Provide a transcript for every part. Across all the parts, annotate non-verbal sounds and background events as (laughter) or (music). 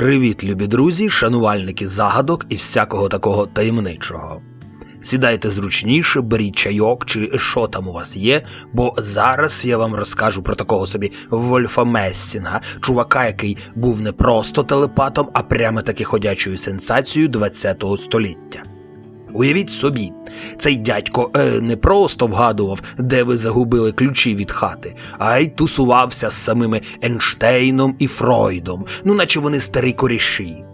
Привіт, любі друзі, шанувальники загадок і всякого такого таємничого. Сідайте зручніше, беріть чайок чи що там у вас є, бо зараз я вам розкажу про такого собі Вольфа Мессінга, чувака, який був не просто телепатом, а прямо таки ходячою сенсацією ХХ століття. Уявіть собі, цей дядько е, не просто вгадував, де ви загубили ключі від хати, а й тусувався з самими Ейнштейном і Фройдом, ну наче вони старі коріші.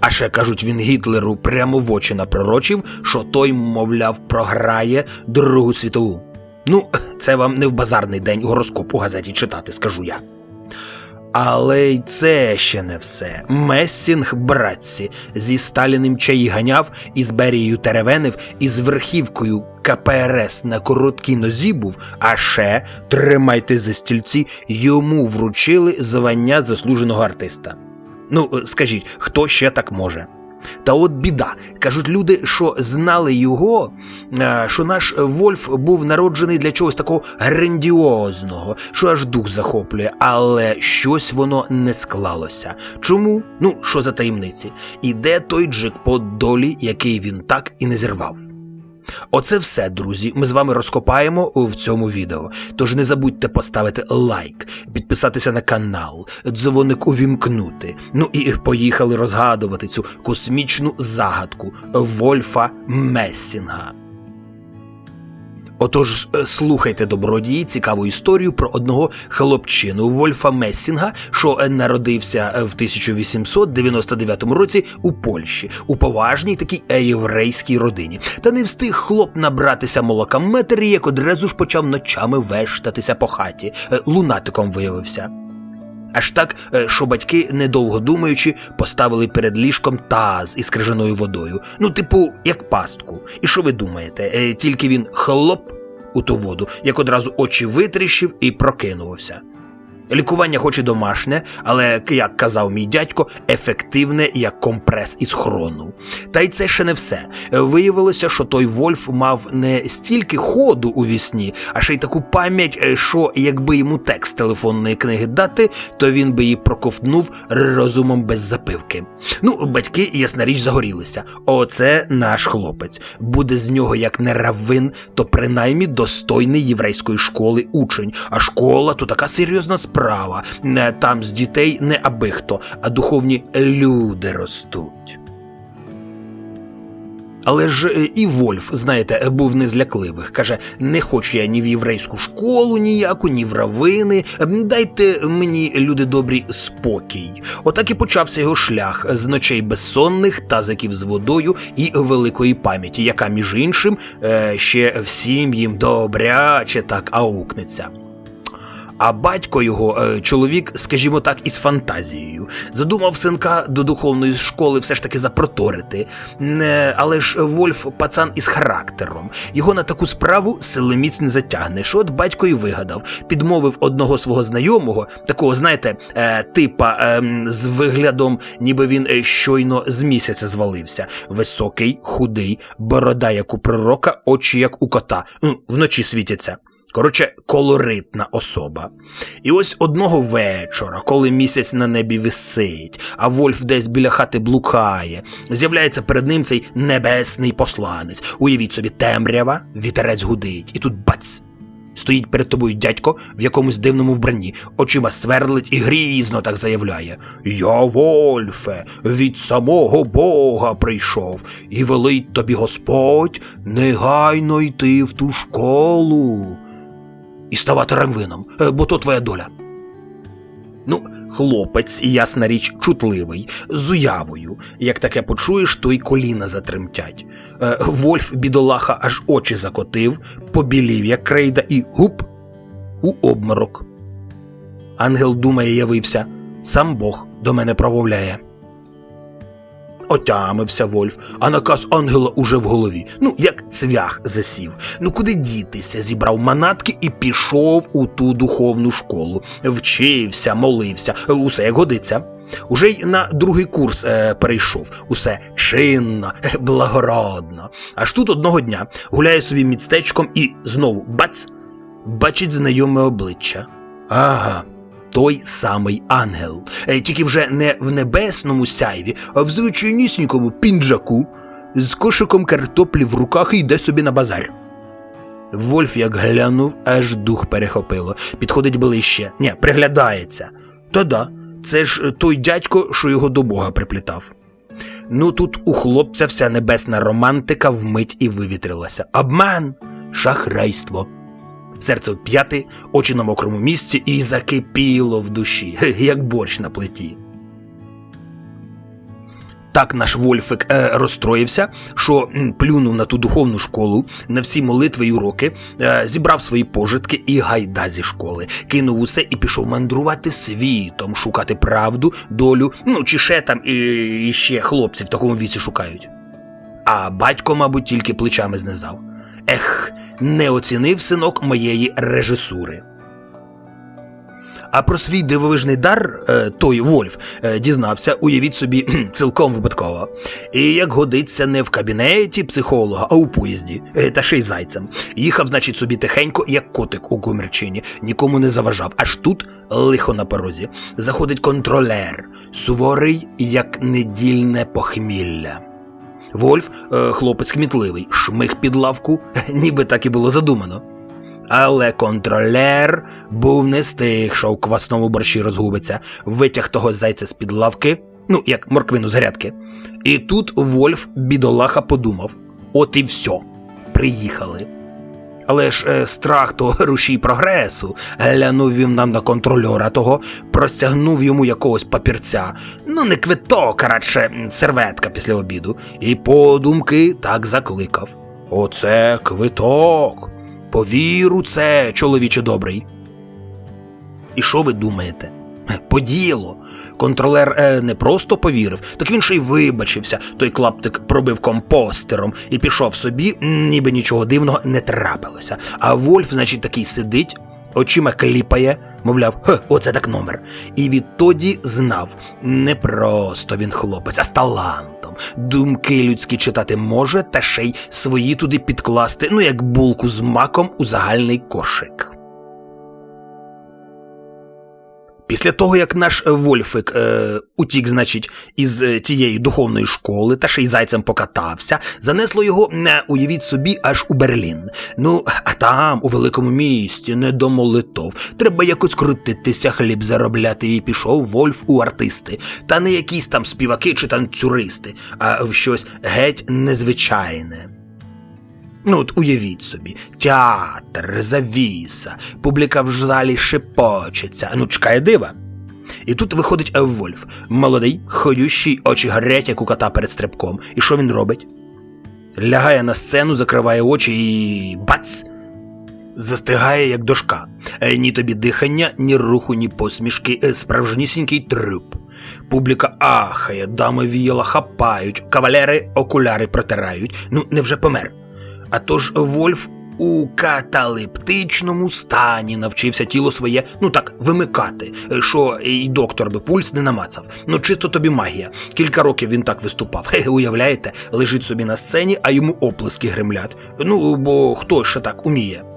А ще кажуть, він Гітлеру прямо в очі напророчив, що той, мовляв, програє Другу світову. Ну, це вам не в базарний день гороскоп у газеті читати, скажу я. Але й це ще не все. Мессінг, братці, зі Сталіним чаї ганяв, із Берією теревенив, із верхівкою КПРС на короткій нозі був, а ще, тримайте за стільці, йому вручили звання заслуженого артиста. Ну, скажіть, хто ще так може? Та от біда. Кажуть люди, що знали його, е, що наш Вольф був народжений для чогось такого грандіозного, що аж дух захоплює, але щось воно не склалося. Чому? Ну, що за таємниці? І де той джекпот долі, який він так і не зірвав? Оце все, друзі. Ми з вами розкопаємо в цьому відео. Тож не забудьте поставити лайк, підписатися на канал, дзвоник увімкнути. Ну і поїхали розгадувати цю космічну загадку Вольфа Мессінга. Отож, е, слухайте добродії цікаву історію про одного хлопчину Вольфа Мессінга, що е, народився е, в 1899 році у Польщі, у поважній такій єврейській родині. Та не встиг хлоп набратися молока метері, як одразу ж почав ночами вештатися по хаті. Лунатиком виявився. Аж так, е, що батьки, недовго думаючи, поставили перед ліжком таз із крижаною водою. Ну, типу, як пастку. І що ви думаєте? Е, Тільки він хлоп у ту воду, як одразу очі витріщив і прокинувався. Лікування хоч і домашнє, але, як казав мій дядько, ефективне як компрес із хрону. Та й це ще не все. Виявилося, що той Вольф мав не стільки ходу у вісні, а ще й таку пам'ять, е, що якби йому текст телефонної книги дати, то він би її проковтнув розумом без запивки. Ну, батьки, ясна річ, загорілися. Оце наш хлопець. Буде з нього як не раввин, то принаймні достойний єврейської школи учень. А школа то така серйозна справа. Не Там з дітей не аби хто, а духовні люди ростуть. Але ж е, і Вольф, знаєте, був не з лякливих. Каже: не хочу я ні в єврейську школу ніяку, ні в равини. Дайте мені, люди добрі, спокій. Отак і почався його шлях з ночей безсонних, тазиків з водою і великої пам'яті, яка, між іншим, е, ще всім їм добряче так аукнеться. А батько його, е, чоловік, скажімо так, із фантазією, задумав синка до духовної школи все ж таки запроторити. Не, але ж Вольф пацан із характером. Його на таку справу силоміць не затягне. Що от батько і вигадав, підмовив одного свого знайомого, такого, знаєте, е, типа е, з виглядом, ніби він е, щойно з місяця звалився. Високий, худий, борода, як у пророка, очі як у кота. Вночі світяться. Коротше, колоритна особа. І ось одного вечора, коли місяць на небі висить, а Вольф десь біля хати блукає, з'являється перед ним цей небесний посланець. Уявіть собі, темрява, вітерець гудить, і тут бац! Стоїть перед тобою дядько в якомусь дивному вбранні, очима сверлить і грізно так заявляє: Я, Вольфе, від самого Бога прийшов, і велить тобі Господь негайно йти в ту школу і ставати раввином, е, бо то твоя доля. Ну, хлопець, ясна річ, чутливий, з уявою. Як таке почуєш, то й коліна затремтять. Е, Вольф, бідолаха, аж очі закотив, побілів, як крейда, і гуп у обморок. Ангел думає, явився, сам Бог до мене промовляє. Отямився Вольф, а наказ ангела уже в голові. Ну, як цвях засів. Ну куди дітися? Зібрав манатки і пішов у ту духовну школу. Вчився, молився, усе як годиться. Уже й на другий курс е, перейшов. Усе чинно, е, благородно. Аж тут одного дня гуляє собі містечком і знову бац! Бачить знайоме обличчя. Ага, той самий ангел, Е, тільки вже не в небесному сяйві, а в звичайнісінькому пінджаку з кошиком картоплі в руках і йде собі на базар. Вольф як глянув, аж дух перехопило. Підходить ближче. Ні, приглядається. Та да, це ж той дядько, що його до Бога приплітав. Ну тут у хлопця вся небесна романтика вмить і вивітрилася. Обман, шахрайство. Серце в п'яти, очі на мокрому місці і закипіло в душі, як борщ на плиті. Так наш Вольфик е, розстроївся, що плюнув на ту духовну школу, на всі молитви й уроки, е, зібрав свої пожитки і гайда зі школи, кинув усе і пішов мандрувати світом, шукати правду, долю, ну чи ще там і, і ще хлопці в такому віці шукають. А батько, мабуть, тільки плечами знизав. Ех, не оцінив синок моєї режисури. А про свій дивовижний дар е, той Вольф е, дізнався, уявіть собі, цілком випадково. І як годиться не в кабінеті психолога, а у поїзді, е, та ще й зайцем. Їхав, значить, собі тихенько, як котик у гумерчині, нікому не заважав. Аж тут лихо на порозі. Заходить контролер, суворий, як недільне похмілля. Вольф, е, хлопець кмітливий, шмих під лавку, (laughs) ніби так і було задумано. Але контролер був не з тих, що в квасному борщі розгубиться, витяг того зайця з-під лавки, ну, як морквину з грядки. І тут Вольф бідолаха подумав: от і все, приїхали. Але ж е, страх то (laughs) рушій прогресу, глянув він нам на контрольора того, простягнув йому якогось папірця, ну не квиток, а радше серветка після обіду, і подумки так закликав: Оце квиток. Повір у це, чоловіче добрий. І що ви думаєте? Подіяло. Контролер е, не просто повірив, так він ще й вибачився. Той клаптик пробив компостером і пішов собі, ніби нічого дивного не трапилося. А Вольф, значить, такий сидить, очима кліпає, мовляв, «Хе, оце так номер. І відтоді знав, не просто він хлопець, а з талантом. Думки людські читати може, та ще й свої туди підкласти, ну як булку з маком у загальний кошик. Після того, як наш е, Вольфик е, утік, значить, із е, тієї духовної школи та ще й зайцем покатався, занесло його, не уявіть собі, аж у Берлін. Ну, а там, у великому місті, не до молитов. Треба якось крутитися, хліб заробляти, і пішов Вольф у артисти. Та не якісь там співаки чи танцюристи, а в щось геть незвичайне. Ну, от уявіть собі, театр, завіса, публіка в залі шепочеться, ну чекає дива. І тут виходить Вольф, молодий, ходющий, очі горять, як у кота перед стрибком. І що він робить? Лягає на сцену, закриває очі і бац! Застигає, як дошка. Е, Ні тобі дихання, ні руху, ні посмішки, е, справжнісінький труп. Публіка ахає, дами віяла хапають, кавалери окуляри протирають. Ну, невже помер? А тож Вольф у каталептичному стані навчився тіло своє, ну так, вимикати, що і доктор би пульс не намацав. Ну, чисто тобі магія. Кілька років він так виступав. Хе, уявляєте, лежить собі на сцені, а йому оплески гремлять. Ну, бо хто ще так уміє?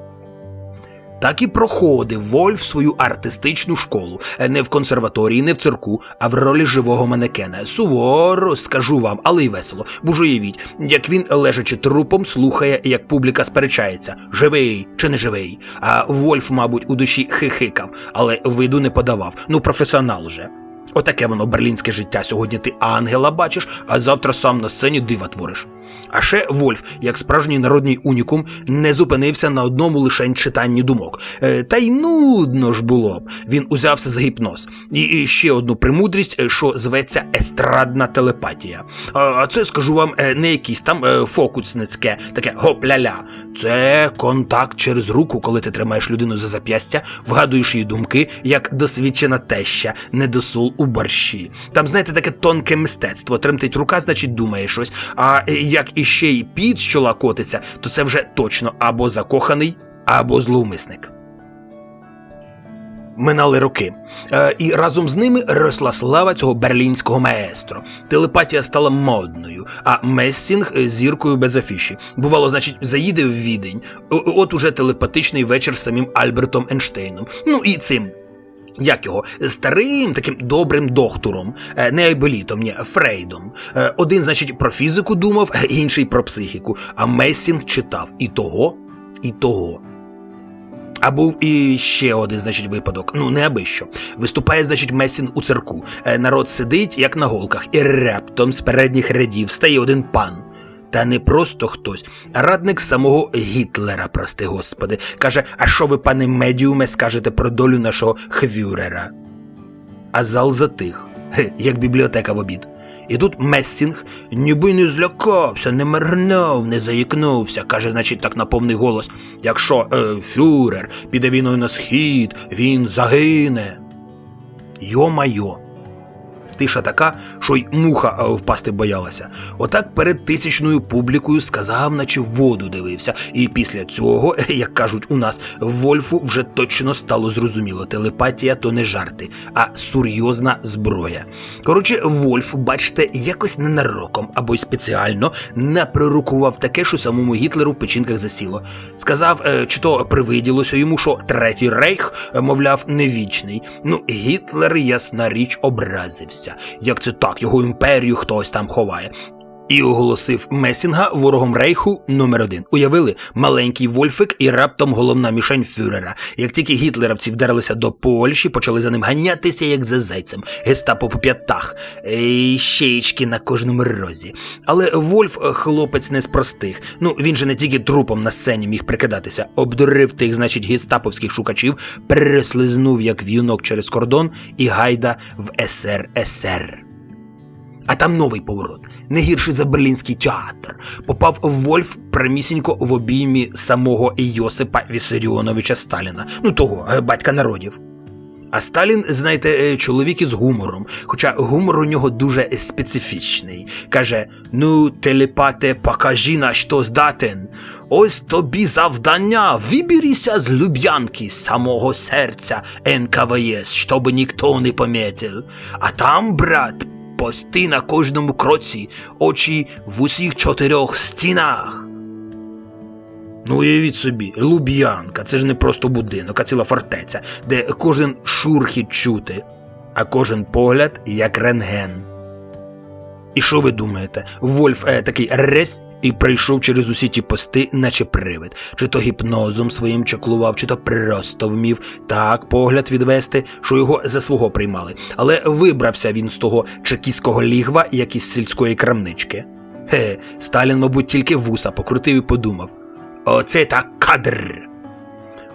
Так і проходив Вольф свою артистичну школу, Е, не в консерваторії, не в цирку, а в ролі живого манекена. Суворо, скажу вам, але й весело. Уявіть, як він, лежачи трупом, слухає, як публіка сперечається: живий чи не живий. А Вольф, мабуть, у душі хихикав, але виду не подавав. Ну, професіонал же. Отаке воно берлінське життя. Сьогодні ти ангела бачиш, а завтра сам на сцені дива твориш. А ще Вольф, як справжній народний унікум, не зупинився на одному лишень читанні думок. Е, та й нудно ж було б. Він узявся за гіпноз. І, ще одну премудрість, е, що зветься естрадна телепатія. А, це, скажу вам, е, не якісь там фокусницьке, таке гоп-ля-ля. Це контакт через руку, коли ти тримаєш людину за зап'ястя, вгадуєш її думки, як досвідчена теща, недосул у борщі. Там, знаєте, таке тонке мистецтво. Тремтить рука, значить, думає щось. А е, як іще й під з чола котиться, то це вже точно або закоханий, або зловмисник. Минали роки, е, і разом з ними росла слава цього берлінського маестро. Телепатія стала модною, а Мессінг зіркою без афіші. Бувало, значить, заїде в відень. От уже телепатичний вечір з самим Альбертом Ейнштейном. Ну і цим як його старим таким добрим доктором, е, не Айболітом, ні, Фрейдом. Е, Один, значить, про фізику думав, інший про психіку. А Месінг читав і того, і того. А був і ще один, значить, випадок. Ну, не аби що. Виступає, значить, Месін у цирку. Е, Народ сидить, як на голках, і раптом з передніх рядів стає один пан. Та не просто хтось, а радник самого Гітлера, прости господи, каже: А що ви, пане медіуме, скажете про долю нашого хвюрера? А зал затих, як бібліотека в обід. І тут Мессінг ніби не злякався, не мирнув, не заїкнувся, каже, значить, так на повний голос: якщо е, фюрер піде війною на схід, він загине. Йо-майо. Тиша така, що й муха е, впасти боялася. Отак перед тисячною публікою сказав, наче воду дивився. І після цього, як кажуть у нас, Вольфу вже точно стало зрозуміло, телепатія то не жарти, а серйозна зброя. Коротше, Вольф, бачите, якось ненароком або й спеціально напророкував таке, що самому Гітлеру в печінках засіло. Сказав, е, чи то привиділося йому, що третій рейх, е, мовляв, не вічний. Ну, Гітлер, ясна річ, образився. Як це так, його імперію хтось там ховає. І оголосив Месінга ворогом рейху номер один. Уявили маленький Вольфик і раптом головна мішень фюрера. Як тільки гітлерівці вдарилися до Польщі, почали за ним ганятися, як за зайцем, гестапо по п'ятах, і щеечки на кожному розі. Але Вольф хлопець не з простих. Ну він же не тільки трупом на сцені міг прикидатися, обдурив тих, значить, гестаповських шукачів, переслизнув як в'юнок через кордон і гайда в СРСР. А там новий поворот, не гірший за берлінський театр. Попав Вольф прямісінько в обіймі самого Йосипа Вісаріоновича Сталіна, ну того е, батька народів. А Сталін, знаєте, е, чоловік із гумором, хоча гумор у нього дуже специфічний. Каже: Ну, телепате, покажи на що здатен. Ось тобі завдання, виберися з Люб'янки, самого серця НКВС, щоб ніхто не помітив. А там, брат, пости на кожному кроці, очі в усіх чотирьох стінах. Ну, уявіть собі, Луб'янка, це ж не просто будинок, а ціла фортеця, де кожен шурхіт чути, а кожен погляд як рентген. І що ви думаєте? Вольф е, такий ресь і прийшов через усі ті пости, наче привид, чи то гіпнозом своїм чаклував, чи то просто вмів так погляд відвести, що його за свого приймали. Але вибрався він з того чекіського лігва, як із сільської крамнички. Ге, Сталін, мабуть, тільки вуса покрутив і подумав. Оце так кадр.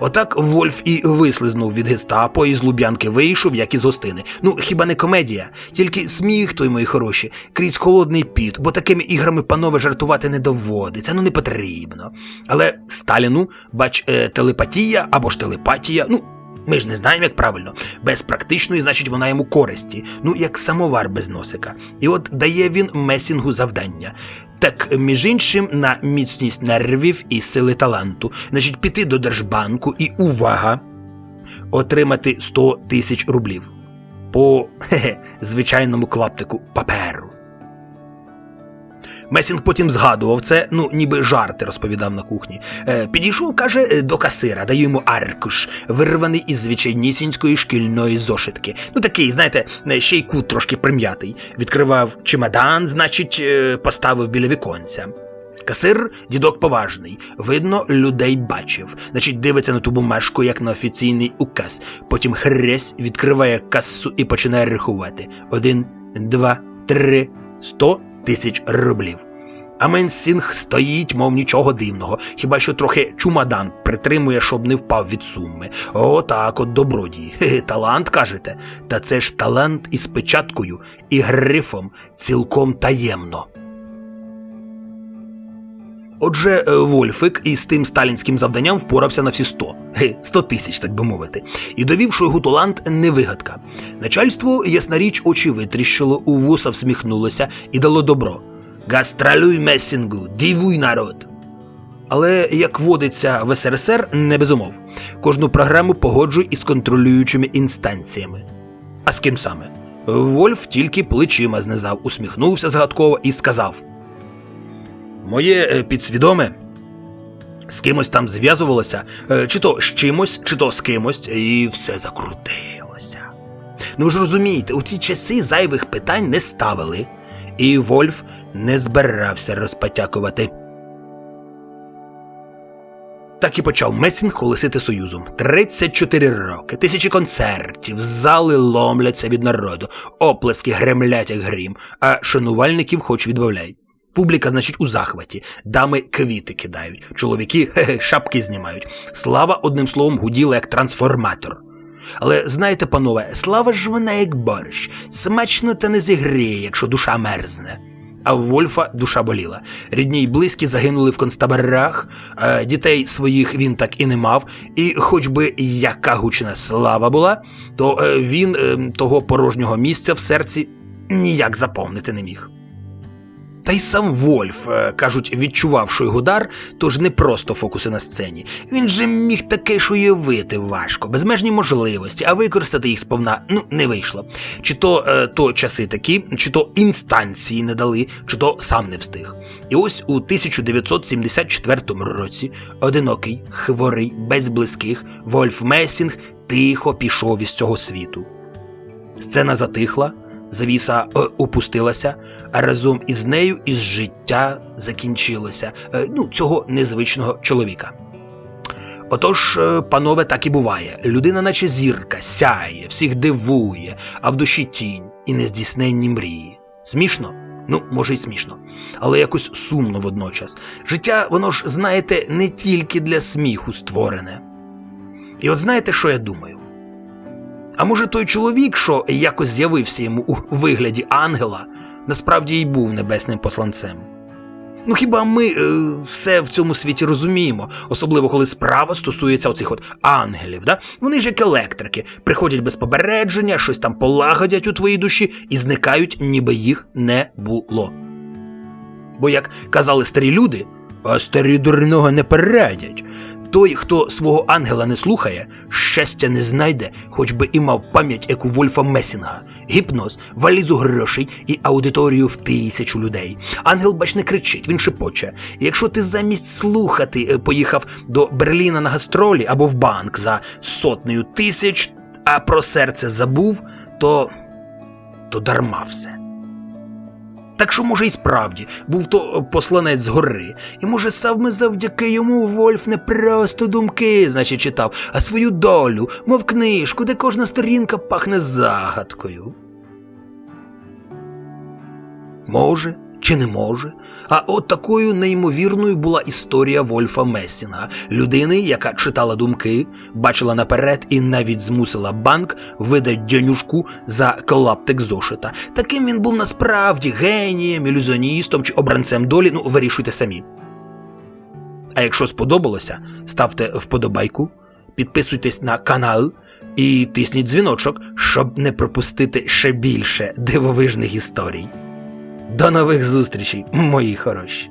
Отак Вольф і вислизнув від гестапо і з Луб'янки вийшов, як із гостини. Ну, хіба не комедія? Тільки сміх той, мої хороші, крізь холодний піт, бо такими іграми, панове, жартувати не доводиться, ну не потрібно. Але Сталіну, бач, е, телепатія або ж телепатія, ну. Ми ж не знаємо, як правильно. Без практичної, значить, вона йому користі, ну як самовар без носика. І от дає він месінгу завдання. Так, між іншим, на міцність нервів і сили таланту, значить, піти до Держбанку і увага! Отримати 100 тисяч рублів по (laughs) хе-хе, звичайному клаптику паперу. Месінг потім згадував це, ну ніби жарти розповідав на кухні. Е, підійшов, каже, до касира, даю йому аркуш, вирваний із звичайнісінької шкільної зошитки. Ну такий, знаєте, е, ще й кут трошки прим'ятий. Відкривав чемодан, значить, е, поставив біля віконця. Касир дідок поважний, видно, людей бачив. Значить, дивиться на ту бумажку, як на офіційний указ. Потім хресь відкриває касу і починає рахувати. Один, два, три, сто тисяч рублів. А Менсінг стоїть, мов нічого дивного, хіба що трохи чумадан притримує, щоб не впав від суми. Отак от добродій. Хе-хе, талант кажете? Та це ж талант із печаткою і грифом цілком таємно. Отже, е, Вольфик із тим сталінським завданням впорався на всі 100. Ге, 100 тисяч, так би мовити. І довів, що його талант не вигадка. Начальство, ясна річ, очі витріщило, у вуса всміхнулося і дало добро. Гастралюй месінгу, дивуй народ. Але, як водиться в СРСР, не без умов. Кожну програму погоджуй із контролюючими інстанціями. А з ким саме? Вольф тільки плечима знизав, усміхнувся згадково і сказав: Моє е, підсвідоме з кимось там зв'язувалося, е, чи то з чимось, чи то з кимось, і все закрутилося. Ну ж розумієте, у ті часи зайвих питань не ставили. І Вольф не збирався розпотякувати. Так і почав Месінг колесити союзом. 34 роки, тисячі концертів, зали ломляться від народу, оплески гремлять як грім, а шанувальників хоч відбавляй. Публіка, значить, у захваті, дами квіти кидають, чоловіки (laughs) хе-хе, шапки знімають. Слава, одним словом, гуділа як трансформатор. Але знаєте, панове, слава ж вона як борщ, смачно та не зігріє, якщо душа мерзне. А в Вольфа душа боліла. Рідні й близькі загинули в концтаборах, е, дітей своїх він так і не мав, і хоч би яка гучна слава була, то е, він е, того порожнього місця в серці ніяк заповнити не міг. Та й сам Вольф, е, кажуть, відчував, що його дар, тож не просто фокуси на сцені. Він же міг таке ж уявити важко, безмежні можливості, а використати їх сповна ну не вийшло. Чи то, е, то часи такі, чи то інстанції не дали, чи то сам не встиг. І ось у 1974 році одинокий, хворий, без близьких, Вольф Месінг тихо пішов із цього світу. Сцена затихла, завіса е, опустилася, а разом із нею із життя закінчилося е, ну, цього незвичного чоловіка. Отож, е, панове, так і буває. Людина, наче зірка, сяє, всіх дивує, а в душі тінь і нездійсненні мрії. Смішно? Ну, може, й смішно, але якось сумно водночас. Життя, воно ж, знаєте, не тільки для сміху створене. І от знаєте, що я думаю? А може, той чоловік, що якось з'явився йому у вигляді ангела, насправді й був небесним посланцем. Ну хіба ми е, все в цьому світі розуміємо, особливо коли справа стосується оцих от ангелів, да? Вони ж як електрики, приходять без попередження, щось там полагодять у твоїй душі і зникають, ніби їх не було. Бо, як казали старі люди, а старі дурного не передять. Той, хто свого ангела не слухає, щастя не знайде, хоч би і мав пам'ять, як у Вольфа Месінга, гіпноз, валізу грошей і аудиторію в тисячу людей. Ангел, бач, не кричить, він шепоче. Якщо ти замість слухати е, поїхав до Берліна на гастролі або в банк за сотнею тисяч, а про серце забув, то, то дарма все. Так що, може, і справді був то посланець з гори, і може саме завдяки йому Вольф не просто думки, значить, читав, а свою долю, мов книжку, де кожна сторінка пахне загадкою. Може чи не може? А от такою неймовірною була історія Вольфа Месінга, людини, яка читала думки, бачила наперед і навіть змусила банк видати дянюшку за клаптик зошита. Таким він був насправді генієм, ілюзіоністом чи обранцем долі, ну вирішуйте самі. А якщо сподобалося, ставте вподобайку, підписуйтесь на канал і тисніть дзвіночок, щоб не пропустити ще більше дивовижних історій. До нових зустрічей, мої хороші!